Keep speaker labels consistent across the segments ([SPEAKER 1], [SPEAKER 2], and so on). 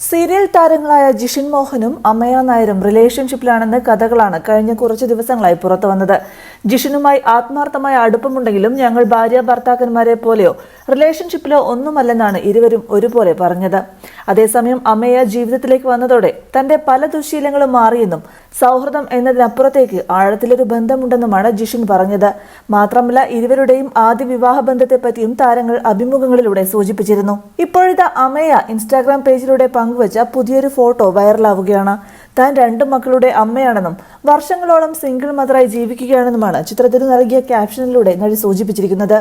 [SPEAKER 1] Serial താരങ്ങളായ ജിഷിൻ മോഹനും അമ്മയ നായരും റിലേഷൻഷിപ്പിലാണെന്ന കഥകളാണ് കഴിഞ്ഞ കുറച്ച് ദിവസങ്ങളായി പുറത്തു വന്നത് ജിഷിനുമായി ആത്മാർത്ഥമായ അടുപ്പമുണ്ടെങ്കിലും ഞങ്ങൾ ഭാര്യ ഭർത്താക്കന്മാരെ പോലെയോ റിലേഷൻഷിപ്പിലോ ഒന്നുമല്ലെന്നാണ് ഇരുവരും ഒരുപോലെ പറഞ്ഞത്. അതേസമയം അമ്മയ ജീവിതത്തിലേക്ക് വന്നതോടെ തന്റെ പല ദുശീലങ്ങളും മാറിയെന്നും സൗഹൃദം എന്നതിനപ്പുറത്തേക്ക് ആഴത്തിലൊരു ബന്ധമുണ്ടെന്നുമാണ് ജിഷിൻ പറഞ്ഞത്. മാത്രമല്ല ഇരുവരുടെയും ആദ്യ വിവാഹ ബന്ധത്തെപ്പറ്റിയും താരങ്ങൾ അഭിമുഖങ്ങളിലൂടെ സൂചിപ്പിച്ചിരുന്നു. ഇപ്പോഴത്തെ അമയ ഇൻസ്റ്റാഗ്രാം പേജിലൂടെ പങ്കുവച്ച പുതിയൊരു ഫോട്ടോ വൈറലാവുകയാണ്. താൻ രണ്ടു മക്കളുടെ അമ്മയാണെന്നും വർഷങ്ങളോളം സിംഗിൾ മദറായി ജീവിക്കുകയാണെന്നുമാണ് ചിത്രത്തിന് നൽകിയ ക്യാപ്ഷനിലൂടെ നടി സൂചിപ്പിച്ചിരിക്കുന്നത്.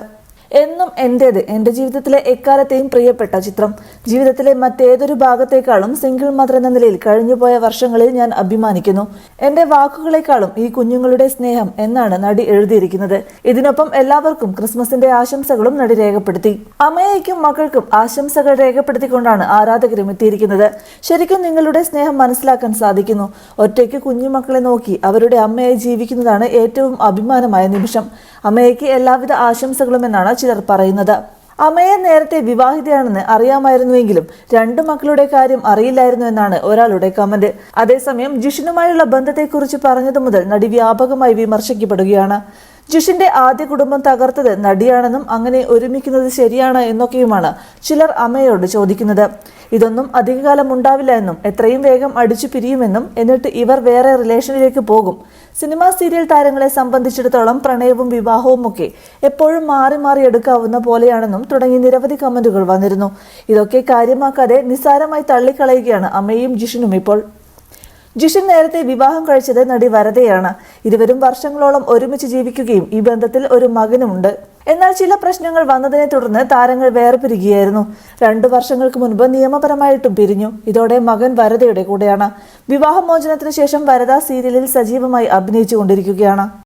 [SPEAKER 1] എന്നും എന്റേത് എന്റെ ജീവിതത്തിലെ എക്കാലത്തെയും പ്രിയപ്പെട്ട ചിത്രം. ജീവിതത്തിലെ മറ്റേതൊരു ഭാഗത്തേക്കാളും സിംഗിൾ മദർ എന്ന നിലയിൽ കഴിഞ്ഞുപോയ വർഷങ്ങളിൽ ഞാൻ അഭിമാനിക്കുന്നു. എന്റെ വാക്കുകളെക്കാളും ഈ കുഞ്ഞുങ്ങളുടെ സ്നേഹം എന്നാണ് നടി എഴുതിയിരിക്കുന്നത്. ഇതിനൊപ്പം എല്ലാവർക്കും ക്രിസ്മസിന്റെ ആശംസകളും നടി രേഖപ്പെടുത്തി. അമ്മയ്ക്കും മക്കൾക്കും ആശംസകൾ രേഖപ്പെടുത്തിക്കൊണ്ടാണ് ആരാധകരും എത്തിയിരിക്കുന്നത്. ശരിക്കും നിങ്ങളുടെ സ്നേഹം മനസ്സിലാക്കാൻ സാധിക്കുന്നു. ഒറ്റയ്ക്ക് കുഞ്ഞുമക്കളെ നോക്കി അവരുടെ അമ്മയായി ജീവിക്കുന്നതാണ് ഏറ്റവും അഭിമാനമായ നിമിഷം. അമ്മയ്ക്ക് എല്ലാവിധ ആശംസകളും എന്നാണ് ചിലർ പറയുന്നത്. അമയ നേരത്തെ വിവാഹിതയാണെന്ന് അറിയാമായിരുന്നുവെങ്കിലും രണ്ടു മക്കളുടെ കാര്യം അറിയില്ലായിരുന്നു എന്നാണ് ഒരാളുടെ കമന്റ്. അതേസമയം ജിഷിനുമായുള്ള ബന്ധത്തെക്കുറിച്ച് പറഞ്ഞതു മുതൽ നടി വ്യാപകമായി വിമർശിക്കപ്പെടുകയാണ്. ജിഷിന്റെ ആദ്യ കുടുംബം തകർത്തത് നടിയാണെന്നും അങ്ങനെ ഒരുമിക്കുന്നത് ശരിയാണ് എന്നൊക്കെയുമാണ് ചിലർ അമ്മയോട് ചോദിക്കുന്നത്. ഇതൊന്നും അധികകാലം ഉണ്ടാവില്ല എന്നും എത്രയും വേഗം അടിച്ചു പിരിയുമെന്നും എന്നിട്ട് ഇവർ വേറെ റിലേഷനിലേക്ക് പോകും. സിനിമാ സീരിയൽ താരങ്ങളെ സംബന്ധിച്ചിടത്തോളം പ്രണയവും വിവാഹവും ഒക്കെ എപ്പോഴും മാറി മാറി എടുക്കാവുന്ന പോലെയാണെന്നും തുടങ്ങി നിരവധി കമന്റുകൾ വന്നിരുന്നു. ഇതൊക്കെ കാര്യമാക്കാതെ നിസ്സാരമായി തള്ളിക്കളയുകയാണ് അമ്മയും ജിഷിനും ഇപ്പോൾ. ജിഷിൻ നേരത്തെ വിവാഹം കഴിച്ചത് നടി വരതയാണ്. ഇരുവരും വർഷങ്ങളോളം ഒരുമിച്ച് ജീവിക്കുകയും ഈ ബന്ധത്തിൽ ഒരു മകനുമുണ്ട്. എന്നാൽ ചില പ്രശ്നങ്ങൾ വന്നതിനെ തുടർന്ന് താരങ്ങൾ വേർപിരിക്കുകയായിരുന്നു രണ്ടു വർഷങ്ങൾക്ക് മുൻപ് നിയമപരമായിട്ടും പിരിഞ്ഞു. ഇതോടെ മകൻ വരതയുടെ കൂടെയാണ്. വിവാഹമോചനത്തിന് ശേഷം വരദ സീരിയലിൽ സജീവമായി അഭിനയിച്ചുകൊണ്ടിരിക്കുകയാണ്.